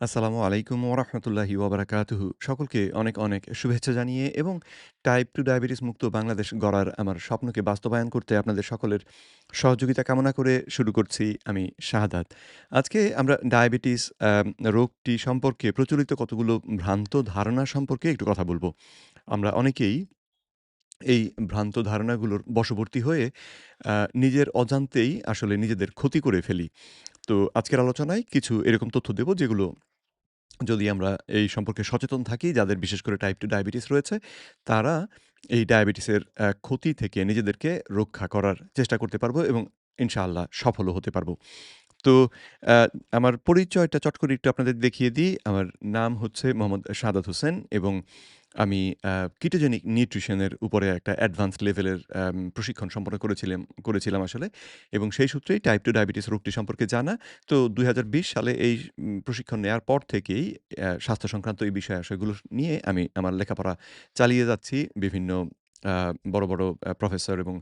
আসসালামু আলাইকুম ওরহমতুল্লাহি ওবরাকাতুহু। সকলকে অনেক অনেক শুভেচ্ছা জানিয়ে এবং টাইপ টু ডায়াবেটিস মুক্ত বাংলাদেশ গড়ার আমার স্বপ্নকে বাস্তবায়ন করতে আপনাদের সকলের সহযোগিতা কামনা করে শুরু করছি আমি শাহাদাত। আজকে আমরা ডায়াবেটিস রোগটি সম্পর্কে প্রচলিত কতগুলো ভ্রান্ত ধারণা সম্পর্কে একটু কথা বলব। আমরা অনেকেই এই ভ্রান্ত ধারণাগুলোর বশবর্তী হয়ে নিজের অজান্তেই আসলে নিজেদের ক্ষতি করে ফেলি। তো আজকের আলোচনায় কিছু এরকম তথ্য দেব যেগুলো যদি আমরা এই সম্পর্কে সচেতন থাকি, যাদের বিশেষ করে টাইপ টু ডায়াবেটিস রয়েছে, তারা এই ডায়াবেটিসের ক্ষতি থেকে নিজেদেরকে রক্ষা করার চেষ্টা করতে পারব এবং ইনশাআল্লাহ সফলও হতে পারব। তো আমার পরিচয়টা চট করে একটু আপনাদের দেখিয়ে দিই। আমার নাম হচ্ছে মোহাম্মদ সাদাত হোসেন এবং আমি কিটোজেনিক নিউট্রিশনের উপরে একটা অ্যাডভান্সড লেভেলের প্রশিক্ষণ সম্পন্ন করেছিলাম করেছিলাম আসলে। এবং সেই সূত্রেই টাইপ টু ডায়াবেটিস রোগটি সম্পর্কে জানা। তো দু হাজার বিশ সালে এই প্রশিক্ষণ নেওয়ার পর থেকেই স্বাস্থ্য সংক্রান্ত এই বিষয় আশয়গুলো নিয়ে আমি আমার লেখাপড়া চালিয়ে যাচ্ছি। বিভিন্ন বড় বড় প্রফেসর এবং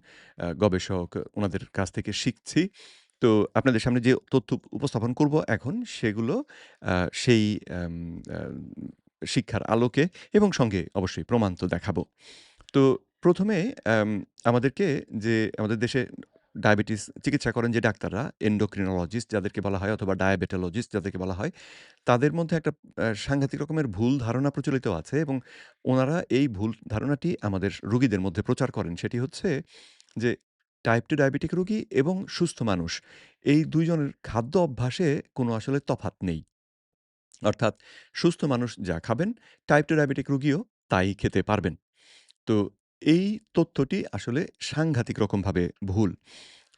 গবেষক ওনাদের কাছ থেকে শিখছি। তো আপনাদের সামনে যে তথ্য উপস্থাপন করব এখন, সেগুলো সেই শিক্ষার আলোকে এবং সঙ্গে অবশ্যই প্রমাণ তো দেখাবো। তো প্রথমে আমাদেরকে যে আমাদের দেশে ডায়াবেটিস চিকিৎসা করেন যে ডাক্তাররা এন্ডোক্রিনোলজিস্ট যাদেরকে বলা হয় অথবা ডায়াবেটোলজিস্ট যাদেরকে বলা হয়, তাদের মধ্যে একটা সাংঘাতিক রকমের ভুল ধারণা প্রচলিত আছে এবং ওনারা এই ভুল ধারণাটি আমাদের রুগীদের মধ্যে প্রচার করেন। সেটি হচ্ছে যে টাইপ টু ডায়াবেটিক রোগী এবং সুস্থ মানুষ, এই দুইজনের খাদ্য অভ্যাসে কোনো আসলে তফাৎ নেই। অর্থাৎ সুস্থ মানুষ যা খাবেন টাইপ টু ডায়াবেটিক রোগীও তাই খেতে পারবেন। তো এই তথ্যটি আসলে সাংঘাতিক রকমভাবে ভুল।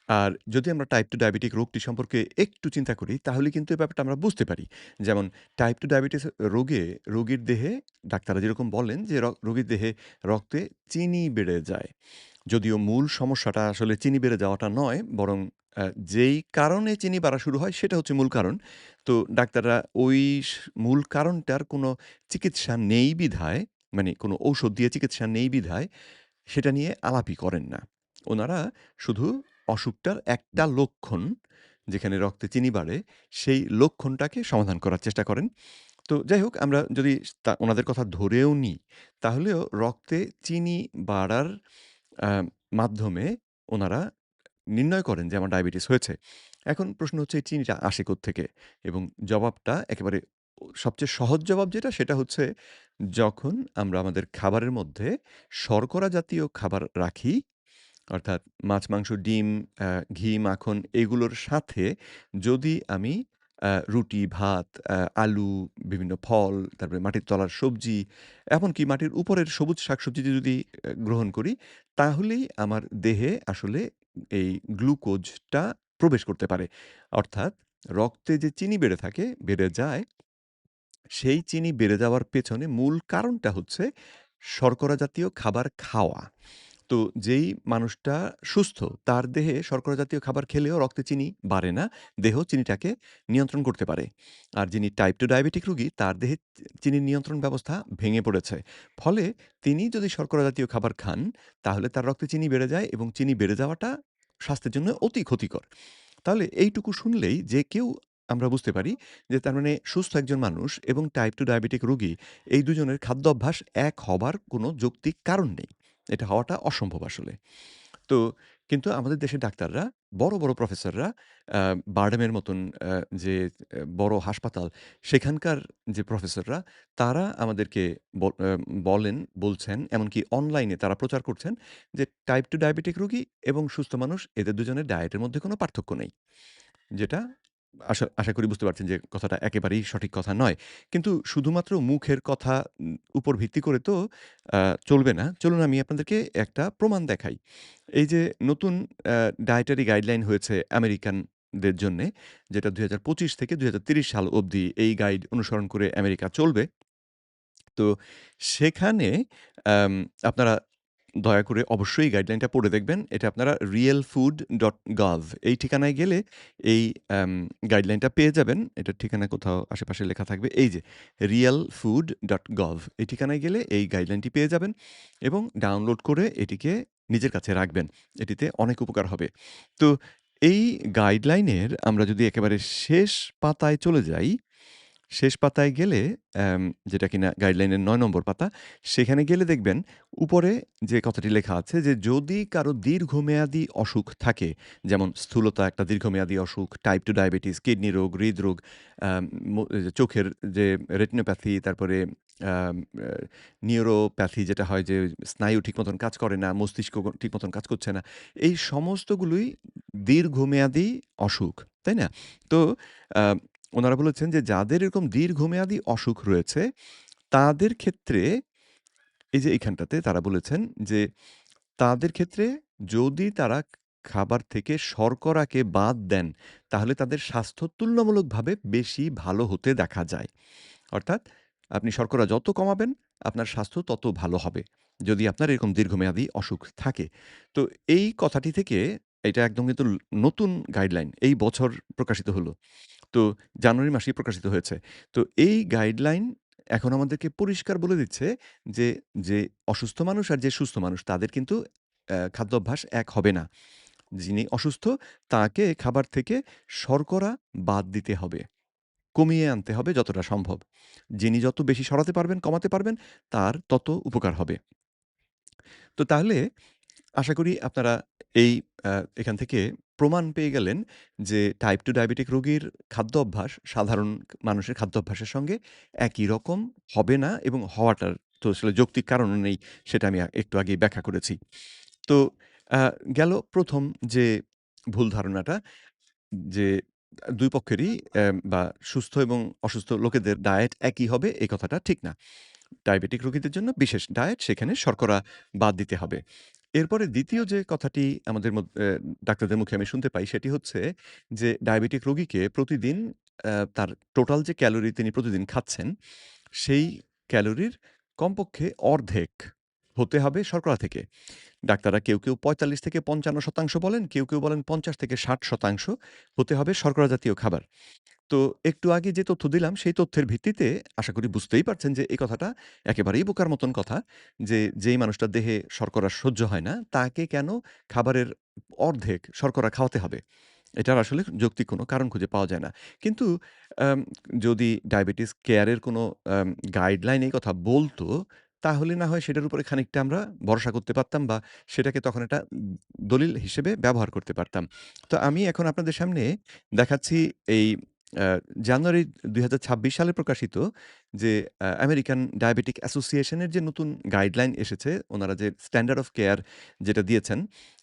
আর যদি আমরা টাইপ টু ডায়াবেটিক রোগটি সম্পর্কে একটু চিন্তা করি, তাহলে কিন্তু এই ব্যাপারটা আমরা বুঝতে পারি। যেমন টাইপ টু ডায়াবেটিস রোগে, রোগীর দেহে, ডাক্তাররা যেরকম বলেন যে রোগীর দেহে রক্তে চিনি বেড়ে যায়। যদিও মূল সমস্যাটা আসলে চিনি বেড়ে যাওয়াটা নয়, বরং যেই কারণে চিনি বাড়া শুরু হয় সেটা হচ্ছে মূল কারণ। তো ডাক্তাররা ওই মূল কারণটার কোনো চিকিৎসা নেই বিধায় মানে কোনো ঔষধ দিয়ে চিকিৎসা নেই বিধায় সেটা নিয়ে আলাপই করেন না। ওনারা শুধু অসুখটার একটা লক্ষণ যেখানে রক্তে চিনি বাড়ে, সেই লক্ষণটাকে সমাধান করার চেষ্টা করেন। তো যাই হোক, আমরা যদি তা, ওনাদের কথা ধরেও নিই তাহলেও রক্তে চিনি বাড়ার মাধ্যমে ওনারা নির্ণয় করেন যে আমার ডায়াবেটিস হয়েছে। এখন প্রশ্ন হচ্ছে এই চিনিটা আসে থেকে এবং জবাবটা একেবারে সবচেয়ে সহজ জবাব যেটা সেটা হচ্ছে যখন আমরা আমাদের খাবারের মধ্যে শর্করা জাতীয় খাবার রাখি অর্থাৎ মাছ, মাংস, ডিম, ঘি, মাখন এগুলোর সাথে যদি আমি রুটি, ভাত, আলু, বিভিন্ন ফল, তারপরে মাটির তলার সবজি, এমনকি মাটির উপরের সবুজ শাকসবজি যদি গ্রহণ করি, তাহলেই আমার দেহে আসলে এই গ্লুকোজটা প্রবেশ করতে পারে। অর্থাৎ রক্তে যে চিনি বেড়ে থাকে, বেড়ে যায়, সেই চিনি বেড়ে যাওয়ার পেছনে মূল কারণটা হচ্ছে শর্করা জাতীয় খাবার খাওয়া। তো যেই মানুষটা সুস্থ তার দেহে শর্করা জাতীয় খাবার খেলেও রক্তে চিনি বাড়ে না। দেহ চিনিটাকে নিয়ন্ত্রণ করতে পারে। আর যিনি টাইপ 2 ডায়াবেটিক রোগী তার দেহে চিনির নিয়ন্ত্রণ ব্যবস্থা ভেঙে পড়েছে। ফলে তিনি যদি শর্করা জাতীয় খাবার খান তাহলে তার রক্তে চিনি বেড়ে যায় এবং চিনি বেড়ে যাওয়াটা স্বাস্থ্যের জন্য অতি ক্ষতিকর। তাহলে এইটুকু শুনলেই যে কেউ আমরা বুঝতে পারি যে তার মানে সুস্থ একজন মানুষ এবং টাইপ টু ডায়াবেটিক রোগী এই দুজনের খাদ্য অভ্যাস এক হবার কোনো যৌক্তিক কারণ নেই। এটা হওয়াটা অসম্ভব আসলে। তো কিন্তু আমাদের দেশের ডাক্তাররা বড়, বড় প্রফেসররা বারডেমের মতন যে বড় হাসপাতাল সেখানকার যে প্রফেসররা তারা আমাদেরকে বলেন, বলছেন এমনকি অনলাইনে তারা প্রচার করছেন যে টাইপ টু ডায়াবেটিক রোগী এবং সুস্থ মানুষ এদের দুজনের ডায়েটের মধ্যে কোনো পার্থক্য নেই। যেটা আশা আশা করি বুঝতে পারছেন যে কথাটা একেবারেই সঠিক কথা নয়। কিন্তু শুধুমাত্র মুখের কথা উপর ভিত্তি করে তো চলবে না। চলুন আমি আপনাদেরকে একটা প্রমাণ দেখাই। এই যে নতুন ডায়েটারি গাইডলাইন হয়েছে আমেরিকানদের জন্যে, যেটা ২০২৫ থেকে ২০৩০ সাল অবধি এই গাইড অনুসরণ করে আমেরিকা চলবে। তো সেখানে আপনারা দয়া করে অবশ্যই গাইডলাইনটা পড়ে দেখবেন। এটা আপনারা realfood.gov এই ঠিকানায় গেলে এই গাইডলাইনটা পেয়ে যাবেন। এটার ঠিকানা কোথাও আশেপাশে লেখা থাকবে। এই যে, realfood.gov এই ঠিকানায় গেলে এই গাইডলাইনটি পেয়ে যাবেন এবং ডাউনলোড করে এটিকে নিজের কাছে রাখবেন। এটিতে অনেক উপকার হবে। তো এই গাইডলাইনের আমরা যদি একেবারে শেষ পাতায় চলে যাই শেষ পাতায় গেলে যেটা কিনা গাইডলাইনের নয় নম্বর পাতা, সেখানে গেলে দেখবেন উপরে যে কথাটি লেখা আছে যে যদি কারও দীর্ঘমেয়াদী অসুখ থাকে, যেমন স্থূলতা একটা দীর্ঘমেয়াদী অসুখ, টাইপ টু ডায়াবেটিস, কিডনি রোগ, হৃদরোগ, চোখের যে রেটিনোপ্যাথি, তারপরে নিউরোপ্যাথি যেটা হয় যে স্নায়ু ঠিক মতন কাজ করে না, মস্তিষ্ক ঠিক মতন কাজ করছে না। এই সমস্তগুলোই দীর্ঘমেয়াদী অসুখ, তাই না? তো উনারা বলেছেন যে যাদের এরকম দীর্ঘমেয়াদী অসুখ রয়েছে, তাদের ক্ষেত্রে এই যে এখানটাতে তারা বলেছেন যে, তাদের ক্ষেত্রে যদি তারা খাবার থেকে শর্করাকে বাদ দেন, তাহলে তাদের স্বাস্থ্য তুলনামূলকভাবে বেশি ভালো হতে দেখা যায়। অর্থাৎ আপনি শর্করা যত কমাবেন, আপনার স্বাস্থ্য তত ভালো হবে। যদি আপনার এরকম দীর্ঘমেয়াদী অসুখ থাকে। তো এই কথাটি থেকে এটা একদম কিন্তু নতুন গাইডলাইন এই বছর প্রকাশিত হলো। তো জানুয়ারি মাসেই প্রকাশিত হয়েছে। তো এই গাইডলাইন এখন আমাদেরকে পরিষ্কার বলে দিচ্ছে যে, যে অসুস্থ মানুষ আর যে সুস্থ মানুষ তাদের কিন্তু খাদ্যাভ্যাস এক হবে না। যিনি অসুস্থ তাকে খাবার থেকে শর্করা বাদ দিতে হবে। কমিয়ে আনতে হবে যতটা সম্ভব। যিনি যত বেশি সরাতে পারবেন, কমাতে পারবেন তার তত উপকার হবে। তো তাহলে আশা করি আপনারা এই এখান থেকে প্রমাণ পেয়ে গেলেন যে টাইপ টু ডায়াবেটিক রোগীর খাদ্য অভ্যাস সাধারণ মানুষের খাদ্য অভ্যাসের সঙ্গে একই রকম হবে না এবং হওয়াটার তো আসলে যৌক্তিক কারণও নেই, সেটা আমি একটু আগেই ব্যাখ্যা করেছি। তো গেল প্রথম যে ভুল ধারণাটা, যে দুই পক্ষেরই বা সুস্থ এবং অসুস্থ লোকেদের ডায়েট একই হবে, এই কথাটা ঠিক না। ডায়াবেটিক রোগীদের জন্য বিশেষ ডায়েট সেখানে শর্করা বাদ দিতে হবে। এরপরে ২য় যে কথাটি আমাদের ডাক্তারদের মুখে আমি শুনতে পাই সেটি হচ্ছে যে ডায়াবেটিক রোগীকে প্রতিদিন তার টোটাল যে ক্যালোরি তিনি প্রতিদিন খাচ্ছেন, সেই ক্যালোরির কমপক্ষে অর্ধেক হতে হবে শর্করা থেকে। ডাক্তাররা কেউ, কেউ ৪৫ থেকে ৫৫% বলেন, কেউ, কেউ বলেন ৫০ থেকে ৬০% হতে হবে শর্করা জাতীয় খাবার। তো একটু আগে যে তথ্য দিলাম, সেই তথ্যের ভিত্তিতে আশা করি বুঝতেই পারছেন যে এই কথাটা একেবারেই বোকার মতন কথা যে যেই মানুষটার দেহে শর্করা সহ্য হয় না, তাকে কেন খাবারের অর্ধেক শর্করা খাওয়াতে হবে? এটার আসলে যৌক্তিক কোনো কারণ খুঁজে পাওয়া যায় না। কিন্তু যদি ডায়াবেটিস কেয়ারের কোনো গাইডলাইন এই কথা বলতো, তাহলে না হয় সেটার উপরে খানিকটা আমরা ভরসা করতে পারতাম বা সেটাকে তখন একটা দলিল হিসেবে ব্যবহার করতে পারতাম। তো আমি এখন আপনাদের সামনে দেখাচ্ছি এই জানুয়ারি ২০২৬ সালে প্রকাশিত যে আমেরিকান ডায়াবেটিক অ্যাসোসিয়েশনের যে নতুন গাইডলাইন এসেছে, উনারা যে স্ট্যান্ডার্ড অফ কেয়ার যেটা দিয়েছেন,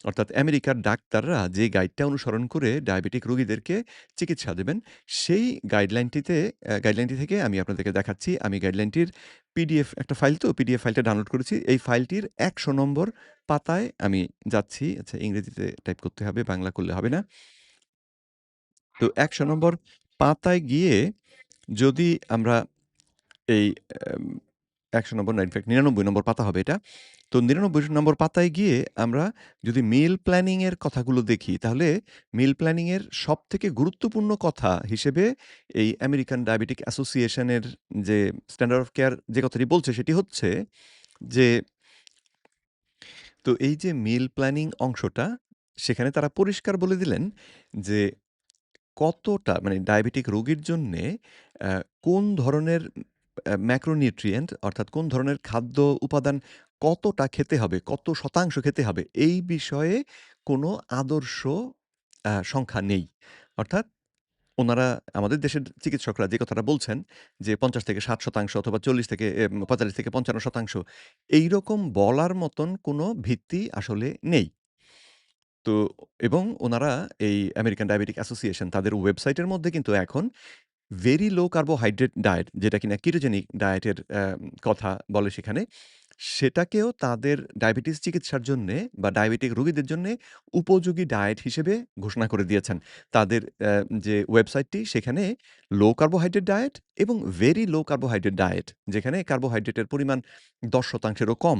অর্থাৎ আমেরিকার ডাক্তাররা যে গাইডটা অনুসরণ করে ডায়াবেটিক রোগীদেরকে চিকিৎসা দেবেন, সেই গাইডলাইনটিতে গাইডলাইনটি থেকে আমি আপনাদেরকে দেখাচ্ছি। আমি গাইডলাইনটির পিডিএফ একটা ফাইল তো পিডিএফ ফাইলটা ডাউনলোড করেছি। এই ফাইলটির ১০০ নম্বর পাতায় আমি যাচ্ছি। আচ্ছা ইংরেজিতে টাইপ করতে হবে, বাংলা করলে হবে না। তো ১০০ নম্বর পাতায় গিয়ে যদি আমরা এই একশো নম্বর না ইনফেক্ট ৯৯ নম্বর পাতা হবে এটা। তো ৯৯ নম্বর পাতায় গিয়ে আমরা যদি মিল প্ল্যানিংয়ের কথাগুলো দেখি, তাহলে মিল প্ল্যানিংয়ের সব থেকে গুরুত্বপূর্ণ কথা হিসেবে এই আমেরিকান ডায়াবেটিক অ্যাসোসিয়েশন এর যে স্ট্যান্ডার্ড অফ কেয়ার যে কথাটি বলছে সেটি হচ্ছে যে তো এই যে মিল প্ল্যানিং অংশটা, সেখানে তারা পরিষ্কার বলে দিলেন যে কতটা মানে ডায়াবেটিক রোগীর জন্যে কোন ধরনের ম্যাক্রোনিউট্রিয়েন্ট অর্থাৎ কোন ধরনের খাদ্য উপাদান কতটা খেতে হবে, কত শতাংশ খেতে হবে, এই বিষয়ে কোনো আদর্শ সংখ্যা নেই। অর্থাৎ উনারা আমাদের দেশের চিকিৎসকরা যে কথাটা বলছেন যে ৫০ থেকে ৬০% অথবা ৪০ থেকে ৪৫ থেকে ৫৫% এইরকম বলার মতন কোনো ভিত্তি আসলে নেই। তো এবং উনারা এই আমেরিকান ডায়াবেটিক অ্যাসোসিয়েশন তাদের ওয়েবসাইটের মধ্যে কিন্তু এখন ভেরি লো কার্বোহাইড্রেট ডায়েট যেটা কিনা কিটোজেনিক ডায়েটের কথা বলে সেখানে, সেটাকেও তাদের ডায়াবেটিস চিকিৎসার জন্যে বা ডায়াবেটিক রোগীদের জন্যে উপযোগী ডায়েট হিসেবে ঘোষণা করে দিয়েছেন। তাদের যে ওয়েবসাইটটি সেখানে লো কার্বোহাইড্রেট ডায়েট এবং ভেরি লো কার্বোহাইড্রেট ডায়েট যেখানে কার্বোহাইড্রেটের পরিমাণ দশ শতাংশেরও কম।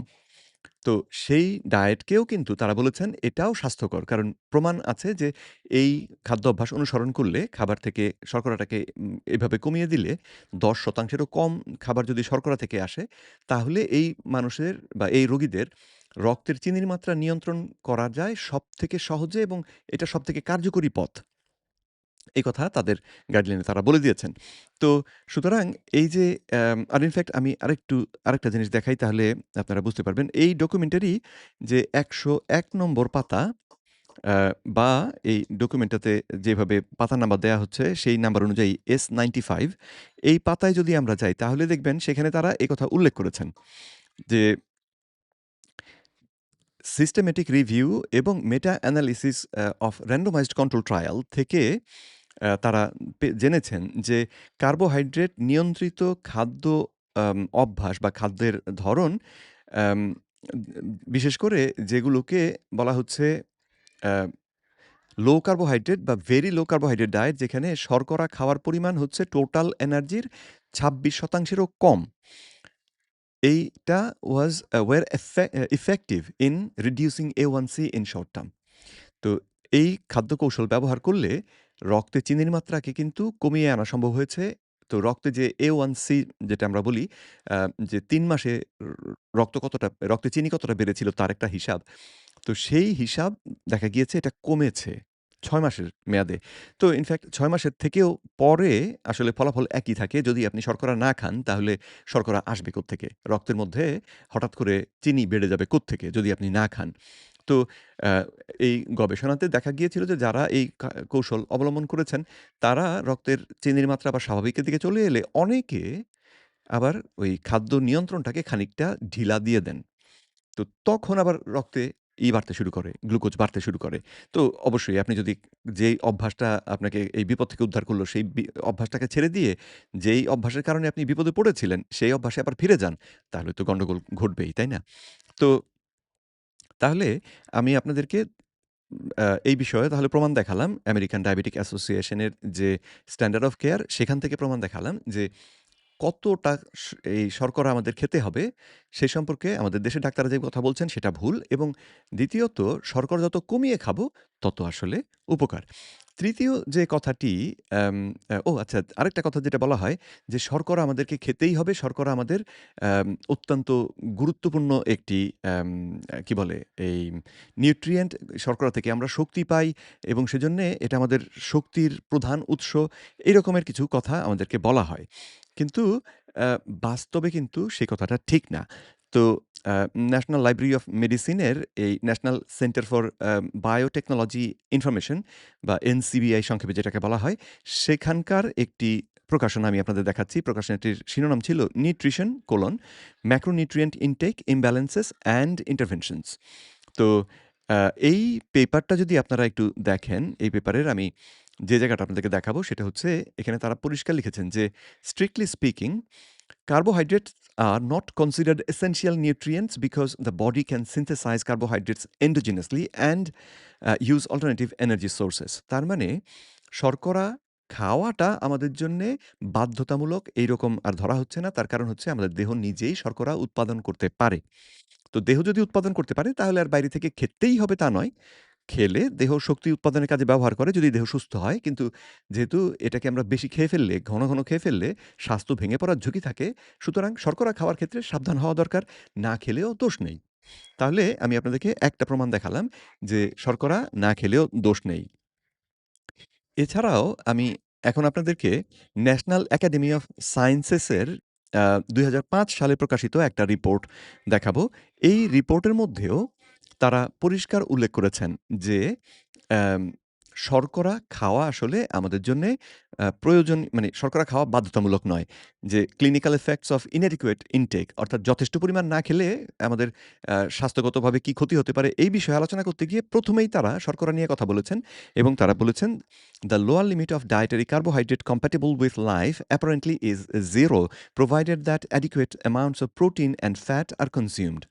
তো সেই ডায়েটকেও কিন্তু তারা বলেছেন এটাও স্বাস্থ্যকর। কারণ প্রমাণ আছে যে এই খাদ্য অভ্যাস অনুসরণ করলে খাবার থেকে শর্করাটাকে এভাবে কমিয়ে দিলে ১০% এরও কম খাবার যদি শর্করা থেকে আসে, তাহলে এই মানুষের বা এই রোগীদের রক্তের চিনির মাত্রা নিয়ন্ত্রণ করা যায় সবথেকে সহজে এবং এটা সবথেকে কার্যকরী পথ। এই কথা তাদের গাইডলাইনে তারা বলে দিয়েছেন। তো সুতরাং এই যে আর ইনফ্যাক্ট আমি আরেকটু, আরেকটা জিনিস দেখাই তাহলে আপনারা বুঝতে পারবেন। এই ডকুমেন্টারি যে ১০১ নম্বর পাতা বা এই ডকুমেন্টটাতে যেভাবে পাতা নাম্বার দেয়া হচ্ছে, সেই নাম্বার অনুযায়ী S95 এই পাতায় যদি আমরা যাই, তাহলে দেখবেন সেখানে তারা কথা উল্লেখ করেছেন যে সিস্টেমেটিক রিভিউ এবং meta analysis of randomized control trial থেকে তারা জেনেছেন যে কার্বোহাইড্রেট নিয়ন্ত্রিত খাদ্য অভ্যাস বা খাদ্যের ধরন বিশেষ করে যেগুলোকে বলা হচ্ছে লো কার্বোহাইড্রেট বা ভেরি লো কার্বোহাইড্রেট ডায়েট যেখানে শর্করা খাওয়ার পরিমাণ হচ্ছে টোটাল এনার্জির ছাব্বিশ শতাংশেরও কম। এইটা was were effective in reducing A one C in short term. তো এই খাদ্য কৌশল ব্যবহার করলে রক্তে চিনির মাত্রাকে কিন্তু কমিয়ে আনা সম্ভব হয়েছে। তো রক্তে যে এ ওয়ান সি যেটা আমরা বলি যে তিন মাসে রক্ত কতটা, রক্তে চিনি কতটা বেড়েছিল তার একটা হিসাব। তো সেই হিসাব দেখা গিয়েছে এটা কমেছে ছয় মাসের মেয়াদে। তো ইনফ্যাক্ট ছয় মাসের থেকেও পরে আসলে ফলাফল একই থাকে। যদি আপনি শর্করা না খান তাহলে শর্করা আসবে কোত্থেকে? রক্তের মধ্যে হঠাৎ করে চিনি বেড়ে যাবে কোত্থেকে যদি আপনি না খান? তো এই গবেষণাতে দেখা গিয়েছিল যে যারা এই কৌশল অবলম্বন করেছেন তারা রক্তের চিনির মাত্রা আবার স্বাভাবিকের দিকে চলে এলে অনেকে আবার ওই খাদ্য নিয়ন্ত্রণটাকে খানিকটা ঢিলা দিয়ে দেন। তো তখন আবার রক্তে ই বাড়তে শুরু করে, গ্লুকোজ বাড়তে শুরু করে। তো অবশ্যই আপনি যদি যেই অভ্যাসটা আপনাকে এই বিপদ থেকে উদ্ধার করল সেই বি অভ্যাসটাকে ছেড়ে দিয়ে যেই অভ্যাসের কারণে আপনি বিপদে পড়েছিলেন সেই অভ্যাসে আবার ফিরে যান, তাহলে তো গন্ডগোল ঘটবেই, তাই না? তো তাহলে আমি আপনাদেরকে এই বিষয়ে তাহলে প্রমাণ দেখালাম আমেরিকান ডায়াবেটিক অ্যাসোসিয়েশনের যে স্ট্যান্ডার্ড অফ কেয়ার সেখান থেকে প্রমাণ দেখালাম যে কতটা এই শর্করা আমাদের খেতে হবে, সে সম্পর্কে আমাদের দেশের ডাক্তাররা যে কথা বলছেন সেটা ভুল এবং দ্বিতীয়ত, শর্করা যত কমিয়ে খাব, তত আসলে উপকার। তৃতীয় যে কথাটি ও আচ্ছা আরেকটা কথা যেটা বলা হয় যে শর্করা আমাদেরকে খেতেই হবে। শর্করা আমাদের অত্যন্ত গুরুত্বপূর্ণ একটি কি বলে, এই নিউট্রিয়েন্ট শর্করা থেকে আমরা শক্তি পাই এবং সেজন্যে এটা আমাদের শক্তির প্রধান উৎস। এই রকমের কিছু কথা আমাদেরকে বলা হয়। কিন্তু বাস্তবে কিন্তু সেই কথাটা ঠিক না। তো ন্যাশনাল লাইব্রেরি অফ মেডিসিনের এই national centre for biotechnology information বা এনসিবিআই সংক্ষেপে যেটাকে বলা হয়, সেখানকার একটি প্রকাশনা আমি আপনাদের দেখাচ্ছি। প্রকাশনাটির শিরোনাম ছিল nutrition: colon macronutrient intake, imbalances and interventions. তো এই পেপারটা যদি আপনারা একটু দেখেন, এই পেপারের আমি যে জায়গাটা আপনাদেরকে দেখাবো সেটা হচ্ছে এখানে তারা পরিষ্কার লিখেছেন যে strictly speaking carbohydrates are not considered essential nutrients because the body can synthesize carbohydrates endogenously and uh, use alternative energy sources. তার মানে শর্করা খাওয়াটা আমাদের জন্যে বাধ্যতামূলক এইরকম আর ধরা হচ্ছে না। তার কারণ হচ্ছে আমাদের দেহ নিজেই শর্করা উৎপাদন করতে পারে। তো দেহ যদি উৎপাদন করতে পারে তাহলে আর বাইরে থেকে খেতেই হবে তা নয়। খেলে দেহ শক্তি উৎপাদনের কাজে ব্যবহার করে যদি দেহ সুস্থ হয়। কিন্তু যেহেতু এটাকে আমরা বেশি খেয়ে ফেললে, ঘন, ঘন খেয়ে ফেললে স্বাস্থ্য ভেঙে পড়ার ঝুঁকি থাকে। সুতরাং শর্করা খাওয়ার ক্ষেত্রে সাবধান হওয়া দরকার। না খেলেও দোষ নেই। তাহলে আমি আপনাদেরকে একটা প্রমাণ দেখালাম যে শর্করা না খেলেও দোষ নেই। এছাড়াও আমি এখন আপনাদেরকে ন্যাশনাল একাডেমি অফ সায়েন্সেসের দুই আ ২০০৫ সালে প্রকাশিত একটা রিপোর্ট দেখাবো। এই রিপোর্টের মধ্যেও তারা পরিষ্কার উল্লেখ করেছেন যে শর্করা খাওয়া আসলে আমাদের জন্যে প্রয়োজন মানে শর্করা খাওয়া বাধ্যতামূলক নয়। যে clinical effects of inadequate intake অর্থাৎ যথেষ্ট পরিমাণ না খেলে আমাদের স্বাস্থ্যগতভাবে কি ক্ষতি হতে পারে এই বিষয়ে আলোচনা করতে গিয়ে প্রথমেই তারা শর্করা নিয়ে কথা বলেছেন এবং তারা বলেছেন, "The lower limit of dietary carbohydrate compatible with life apparently is 0 provided that adequate amounts of protein and fat are consumed."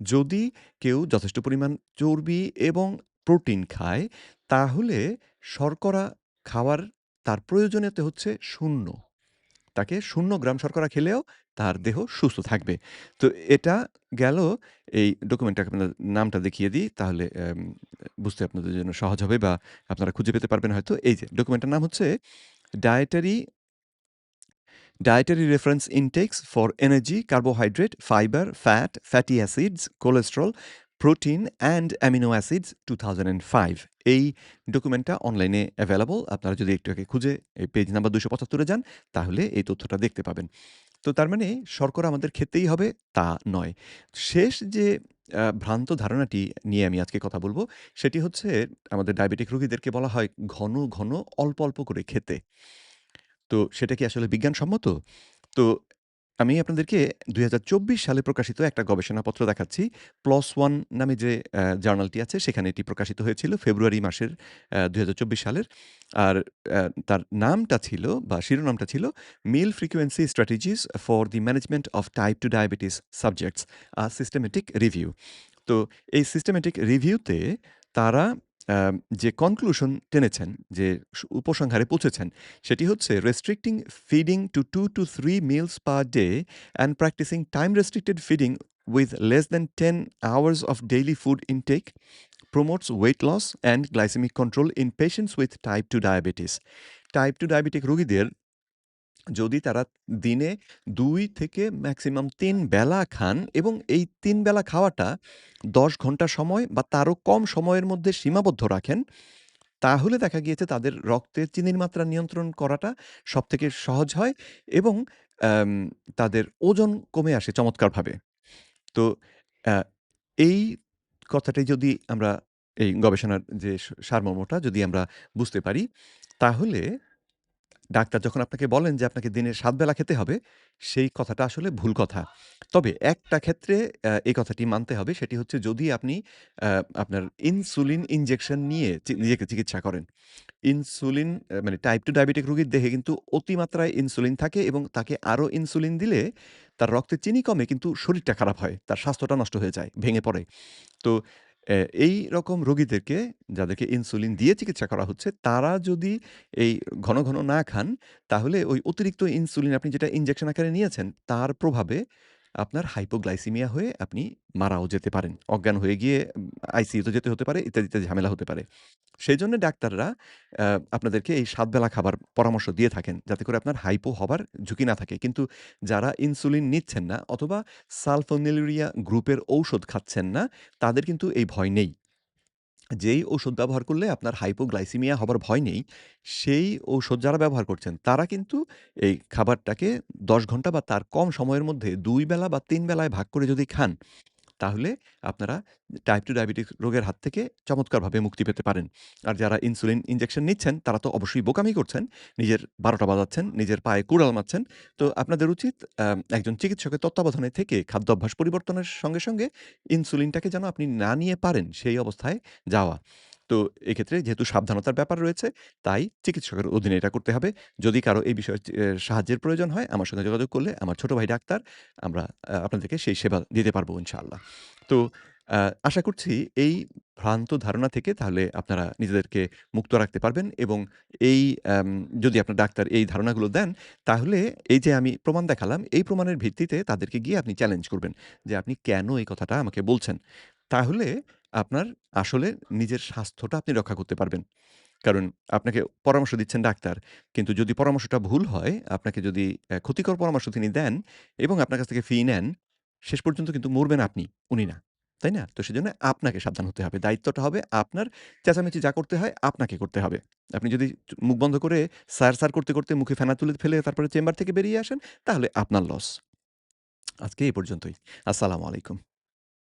যদি কেউ যথেষ্ট পরিমাণ চর্বি এবং প্রোটিন খায়, তাহলে শর্করা খাওয়ার তার প্রয়োজনীয়তা হচ্ছে শূন্য তাকে শূন্য গ্রাম শর্করা খেলেও তার দেহ সুস্থ থাকবে। তো এটা গেল এই ডকুমেন্টটা আপনার নামটা দেখিয়ে দিই, তাহলে বুঝতে আপনাদের জন্য সহজ হবে বা আপনারা খুঁজে পেতে পারবেন হয়তো। এই যে ডকুমেন্টটার নাম হচ্ছে dietary Dietary reference intakes for energy, carbohydrate, fiber, fat, fatty acids, cholesterol, protein and amino acids 2005 এই ডকুমেন্টটা অনলাইনে অ্যাভেলেবল। আপনারা যদি একটু আগে খুঁজে এই পেজ নাম্বার দুশো পঁচাত্তরে যান, তাহলে এই তথ্যটা দেখতে পাবেন। তো তার মানে শর্করা আমাদের খেতেই হবে তা নয়। শেষ যে ভ্রান্ত ধারণাটি নিয়ে আমি আজকে কথা বলব সেটি হচ্ছে আমাদের ডায়াবেটিক রোগীদেরকে বলা হয় ঘন, ঘন অল্প, অল্প করে খেতে। তো সেটা কি আসলে বিজ্ঞানসম্মত? তো আমি আপনাদেরকে ২০২৪ সালে প্রকাশিত একটা গবেষণাপত্র দেখাচ্ছি। PLOS ONE নামে যে জার্নালটি আছে, সেখানে এটি প্রকাশিত হয়েছিল ফেব্রুয়ারি মাসের ২০২৪ সালের। আর তার নামটা ছিল বা শিরোনামটা ছিল "meal frequency strategies for the management of type 2 diabetes subjects a systematic review" তো এই সিস্টেমেটিক রিভিউতে তারা যে কনক্লুশন টেনেছেন, যে উপসংহারে পৌঁছেছেন, সেটি হচ্ছে "restricting feeding to to to three meals per day and practising time restricted feeding with less than ten hours of daily food intake promotes weight loss and glycaemic control in patients with type two diabetes" type two diabetic রোগীদের যদি তারা দিনে দুই থেকে maximum ৩ বেলা খান এবং এই ৩ বেলা খাওয়াটা ১০ ঘণ্টা সময় বা তারও কম সময়ের মধ্যে সীমাবদ্ধ রাখেন, তাহলে দেখা গিয়েছে তাদের রক্তে চিনির মাত্রা নিয়ন্ত্রণ করাটা সবথেকে সহজ হয় এবং তাদের ওজন কমে আসে চমৎকারভাবে। তো এই কথাটাই যদি আমরা এই গবেষণার যে সারমর্মটা যদি আমরা বুঝতে পারি, তাহলে ডাক্তার যখন আপনাকে বলেন যে আপনাকে দিনে ৭ বেলা খেতে হবে, সেই কথাটা আসলে ভুল কথা। তবে একটা ক্ষেত্রে এই কথাটি মানতে হবে সেটি হচ্ছে যদি আপনি আপনার ইনসুলিন ইনজেকশন নিয়ে নিজেকে চিকিৎসা করেন। ইনসুলিন মানে টাইপ টু ডায়াবেটিক রোগীর দেহে কিন্তু অতিমাত্রায় ইনসুলিন থাকে এবং তাকে আরও ইনসুলিন দিলে তার রক্তে চিনি কমে কিন্তু শরীরটা খারাপ হয়। তার স্বাস্থ্যটা নষ্ট হয়ে যায়, ভেঙে পড়ে। তো অ্যা এইরকম রোগীদেরকে যাদেরকে ইনসুলিন দিয়ে চিকিৎসা করা হচ্ছে, তারা যদি এই ঘন, ঘন না খান, তাহলে ওই অতিরিক্ত ইনসুলিন আপনি যেটা ইনজেকশন আকারে নিয়েছেন, তার প্রভাবে আপনার হাইপোগ্লাইসিমিয়া হয়ে আপনি মারাও যেতে পারেন। অজ্ঞান হয়ে গিয়ে আইসিইউতে যেতে হতে পারে, ইত্যাদি, ইত্যাদি ঝামেলা হতে পারে। সেই জন্য ডাক্তাররা আপনাদেরকে এই সাতবেলা খাবার পরামর্শ দিয়ে থাকেন, যাতে করে আপনার হাইপো হবার ঝুঁকি না থাকে। কিন্তু যারা ইনসুলিন নিচ্ছেন না অথবা সালফোনেলুরিয়া গ্রুপের ঔষধ খাচ্ছেন না, তাদের কিন্তু এই ভয় নেই। যেই ওষুধ ব্যবহার করলে আপনার হাইপোগ্লাইসিমিয়া হবার ভয় নেই, সেই ওষুধ যারা ব্যবহার করছেন, তারা কিন্তু এই খাবারটাকে ১০ ঘণ্টা বা তার কম সময়ের মধ্যে দুই বেলা বা তিন বেলায় ভাগ করে যদি খান, তাহলে আপনারা টাইপ টু ডায়াবেটিক রোগের হাত থেকে চমৎকারভাবে মুক্তি পেতে পারেন। আর যারা ইনসুলিন ইঞ্জেকশন নিচ্ছেন, তারা তো অবশ্যই বোকামি করছেন। নিজের বারোটা বাজাচ্ছেন, নিজের পায়ে কুড়াল মারছেন। তো আপনাদের উচিত একজন চিকিৎসকের তত্ত্বাবধানে থেকে খাদ্য অভ্যাস পরিবর্তনের সঙ্গে, সঙ্গে ইনসুলিনটাকে যেন আপনি না নিয়ে পারেন, সেই অবস্থায় যাওয়া। তো এক্ষেত্রে যেহেতু সাবধানতার ব্যাপার রয়েছে, তাই চিকিৎসকের অধীনে এটা করতে হবে। যদি কারও এই বিষয়ে সাহায্যের প্রয়োজন হয়, আমার সঙ্গে যোগাযোগ করলে আমার ছোট ভাই ডাক্তার, আমরা আপনাদেরকে সেই সেবা দিতে পারব ইনশাআল্লাহ। তো আশা করছি এই ভ্রান্ত ধারণা থেকে তাহলে আপনারা নিজেদেরকে মুক্ত রাখতে পারবেন এবং এই যদি আপনার ডাক্তার এই ধারণাগুলো দেন, তাহলে এই যে আমি প্রমাণ দেখালাম, এই প্রমাণের ভিত্তিতে তাদেরকে গিয়ে আপনি চ্যালেঞ্জ করবেন যে, "আপনি কেন এই কথাটা আমাকে বলছেন?" তাহলে আপনার আসলে নিজের স্বাস্থ্যটা আপনি রক্ষা করতে পারবেন। কারণ আপনাকে পরামর্শ দিচ্ছেন ডাক্তার, কিন্তু যদি পরামর্শটা ভুল হয়, আপনাকে যদি ক্ষতিকর পরামর্শ তিনি দেন এবং আপনার কাছ থেকে ফি নেন, শেষ পর্যন্ত কিন্তু মরবেন আপনি, উনি না। তাই না? তো সেজন্য আপনাকে সাবধান হতে হবে। দায়িত্বটা হবে আপনার। চেঁচামেচি যা করতে হয় আপনাকে করতে হবে। আপনি যদি মুখ বন্ধ করে স্যার, স্যার করতে, করতে মুখে ফেনা তুলে ফেলে তারপরে চেম্বার থেকে বেরিয়ে আসেন, তাহলে আপনার লস। আজকে এই পর্যন্তই। আসসালামু আলাইকুম।